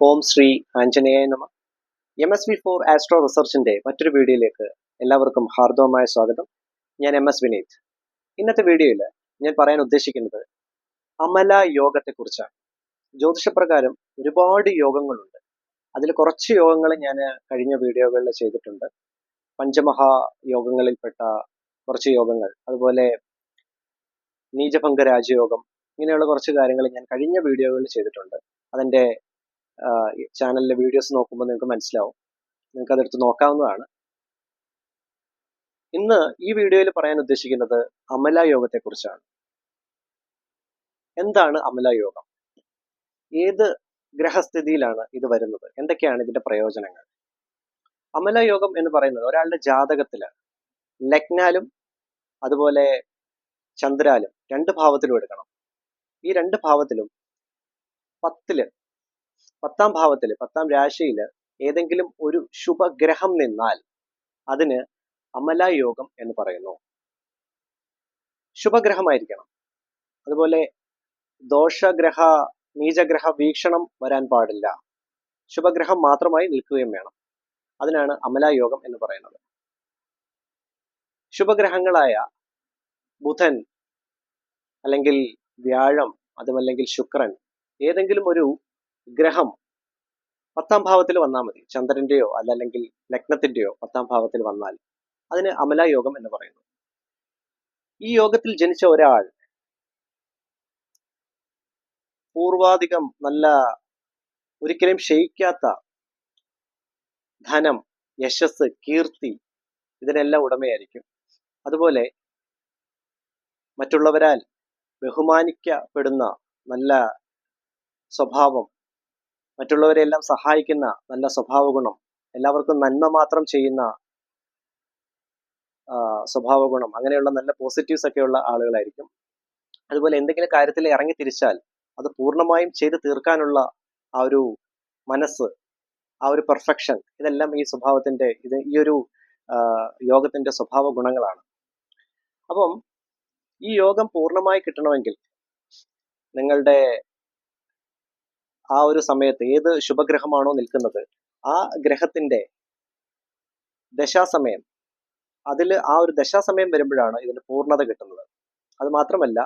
ഓം ശ്രീ ആഞ്ജനേയ നമ. M S V four astro റിസർച്ചിന്റെ മറ്റൊരു വീഡിയോയിലേക്ക് എല്ലാവർക്കും ഹാർദവമായ സ്വാഗതം. ഞാൻ എം എസ് വിനീത്. ഇന്നത്തെ വീഡിയോയിൽ ഞാൻ പറയാൻ ഉദ്ദേശിക്കുന്നത് അമല യോഗത്തെക്കുറിച്ചാണ്. ജ്യോതിഷപ്രകാരം ഒരുപാട് യോഗങ്ങളുണ്ട്. അതിൽ കുറച്ച് യോഗങ്ങൾ ഞാൻ കഴിഞ്ഞ വീഡിയോകളിൽ ചെയ്തിട്ടുണ്ട്. പഞ്ചമഹാ യോഗങ്ങളിൽപ്പെട്ട കുറച്ച് യോഗങ്ങൾ അതുപോലെ നീചഭംഗ രാജയോഗം ഇങ്ങനെയുള്ള കുറച്ച് കാര്യങ്ങൾ ഞാൻ കഴിഞ്ഞ വീഡിയോകളിൽ ചെയ്തിട്ടുണ്ട്. അതിന്റെ ചാനലിലെ വീഡിയോസ് നോക്കുമ്പോൾ നിങ്ങൾക്ക് മനസ്സിലാവും. നിങ്ങൾക്ക് അതെടുത്ത് നോക്കാവുന്നതാണ്. ഇന്ന് ഈ വീഡിയോയിൽ പറയാൻ ഉദ്ദേശിക്കുന്നത് അമല യോഗത്തെക്കുറിച്ചാണ്. എന്താണ് അമല യോഗം? ഏത് ഗ്രഹസ്ഥിതിയിലാണ് ഇത് വരുന്നത്? എന്തൊക്കെയാണ് ഇതിന്റെ പ്രയോജനങ്ങൾ? അമല യോഗം എന്ന് പറയുന്നത് ഒരാളുടെ ജാതകത്തിൽ ലഗ്നാലും അതുപോലെ ചന്ദ്രാലും രണ്ട് ഭാവത്തിലും എടുക്കണം. ഈ രണ്ട് ഭാവത്തിലും പത്തിൽ പത്താം ഭാവത്തിൽ പത്താം രാശിയിൽ ഏതെങ്കിലും ഒരു ശുഭഗ്രഹം നിന്നാൽ അതിന് അമലായോഗം എന്ന് പറയുന്നു. ശുഭഗ്രഹമായിരിക്കണം. അതുപോലെ ദോഷഗ്രഹ നീചഗ്രഹ വീക്ഷണം വരാൻ പാടില്ല. ശുഭഗ്രഹം മാത്രമായി നിൽക്കുകയും വേണം. അതിനാണ് അമലായോഗം എന്ന് പറയുന്നത്. ശുഭഗ്രഹങ്ങളായ ബുധൻ അല്ലെങ്കിൽ വ്യാഴം അതുമല്ലെങ്കിൽ ശുക്രൻ ഏതെങ്കിലും ഒരു ഗ്രഹം പത്താം ഭാവത്തിൽ വന്നാൽ മതി. ചന്ദ്രന്റെയോ അല്ലെങ്കിൽ ലഗ്നത്തിന്റെയോ പത്താം ഭാവത്തിൽ വന്നാൽ അതിന് അമലായോഗം എന്ന് പറയുന്നു. ഈ യോഗത്തിൽ ജനിച്ച ഒരാൾ പൂർവാധികം നല്ല ഒരിക്കലും ക്ഷയിക്കാത്ത ധനം യശസ് കീർത്തി ഇതിനെല്ലാം ഉടമയായിരിക്കും. അതുപോലെ മറ്റുള്ളവരാൽ ബഹുമാനിക്കപ്പെടുന്ന നല്ല സ്വഭാവം മറ്റുള്ളവരെല്ലാം സഹായിക്കുന്ന നല്ല സ്വഭാവ ഗുണം എല്ലാവർക്കും നന്മ മാത്രം ചെയ്യുന്ന സ്വഭാവ ഗുണം അങ്ങനെയുള്ള നല്ല പോസിറ്റീവ്സ് ഒക്കെയുള്ള ആളുകളായിരിക്കും. അതുപോലെ എന്തെങ്കിലും കാര്യത്തിൽ ഇറങ്ങി തിരിച്ചാൽ അത് പൂർണമായും ചെയ്ത് തീർക്കാനുള്ള ആ ഒരു മനസ്സ് ആ ഒരു പെർഫെക്ഷൻ ഇതെല്ലാം ഈ സ്വഭാവത്തിന്റെ ഇത് ഈ ഒരു യോഗത്തിന്റെ സ്വഭാവ ഗുണങ്ങളാണ്. അപ്പം ഈ യോഗം പൂർണമായി കിട്ടണമെങ്കിൽ നിങ്ങളുടെ ആ ഒരു സമയത്ത് ഏത് ശുഭഗ്രഹമാണോ നിൽക്കുന്നത് ആ ഗ്രഹത്തിന്റെ ദശാസമയം അതിൽ ആ ഒരു ദശാസമയം വരുമ്പോഴാണ് ഇതിന് പൂർണത കിട്ടുന്നത്. അത് മാത്രമല്ല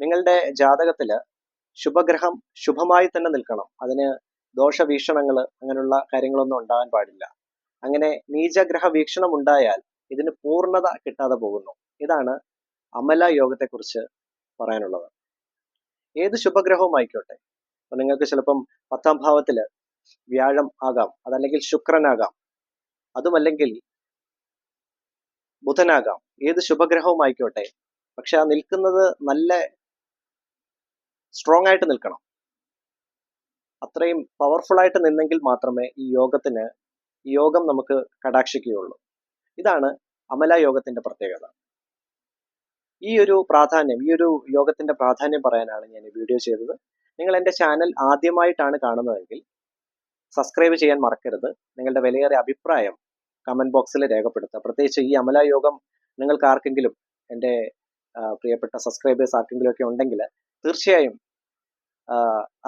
നിങ്ങളുടെ ജാതകത്തിൽ ശുഭഗ്രഹം ശുഭമായി തന്നെ നിൽക്കണം. അതിന് ദോഷവീക്ഷണങ്ങൾ അങ്ങനെയുള്ള കാര്യങ്ങളൊന്നും ഉണ്ടാകാൻ പാടില്ല. അങ്ങനെ നീചഗ്രഹ വീക്ഷണം ഉണ്ടായാൽ ഇതിന് പൂർണത കിട്ടാതെ പോകുന്നു. ഇതാണ് അമല യോഗത്തെക്കുറിച്ച് പറയാനുള്ളത്. ഏത് ശുഭഗ്രഹവും ആയിക്കോട്ടെ. അപ്പൊ നിങ്ങൾക്ക് ചിലപ്പം പത്താം ഭാവത്തിൽ വ്യാഴം ആകാം അതല്ലെങ്കിൽ ശുക്രനാകാം അതുമല്ലെങ്കിൽ ബുധനാകാം ഏത് ശുഭഗ്രഹവും ആയിക്കോട്ടെ. പക്ഷെ ആ നിൽക്കുന്നത് നല്ല സ്ട്രോങ് ആയിട്ട് നിൽക്കണം. അത്രയും പവർഫുൾ ആയിട്ട് നിന്നെങ്കിൽ മാത്രമേ ഈ യോഗത്തിന് യോഗം നമുക്ക് കടാക്ഷിക്കുകയുള്ളൂ. ഇതാണ് അമല യോഗത്തിന്റെ പ്രത്യേകത. ഈ ഒരു പ്രാധാന്യം ഈ ഒരു യോഗത്തിന്റെ പ്രാധാന്യം പറയാനാണ് ഞാൻ ഈ വീഡിയോ ചെയ്തത്. നിങ്ങൾ എന്റെ ചാനൽ ആദ്യമായിട്ടാണ് കാണുന്നതെങ്കിൽ സബ്സ്ക്രൈബ് ചെയ്യാൻ മറക്കരുത്. നിങ്ങളുടെ വിലയേറിയ അഭിപ്രായം കമന്റ് ബോക്സിൽ രേഖപ്പെടുത്തുക. പ്രത്യേകിച്ച് ഈ അമലായോഗം നിങ്ങൾക്ക് ആർക്കെങ്കിലും എന്റെ പ്രിയപ്പെട്ട സബ്സ്ക്രൈബേഴ്സ് ആർക്കെങ്കിലും ഒക്കെ ഉണ്ടെങ്കിൽ തീർച്ചയായും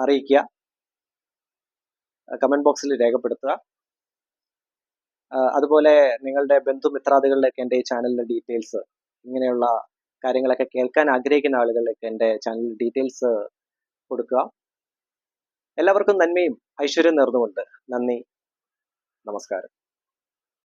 അറിയിക്കുക. കമന്റ് ബോക്സിൽ രേഖപ്പെടുത്തുക. അതുപോലെ നിങ്ങളുടെ ബന്ധു ബന്ധുമിത്രാദികളിലേക്ക് എന്റെ ഈ ചാനലിന്റെ ഡീറ്റെയിൽസ് ഇങ്ങനെയുള്ള കാര്യങ്ങളൊക്കെ കേൾക്കാൻ ആഗ്രഹിക്കുന്ന ആളുകളിലേക്ക് എന്റെ ചാനലിന്റെ ഡീറ്റെയിൽസ് കൊടുക്കുക. എല്ലാവർക്കും നന്മയും ഐശ്വര്യം നേർന്നുകൊണ്ട് നന്ദി. നമസ്കാരം.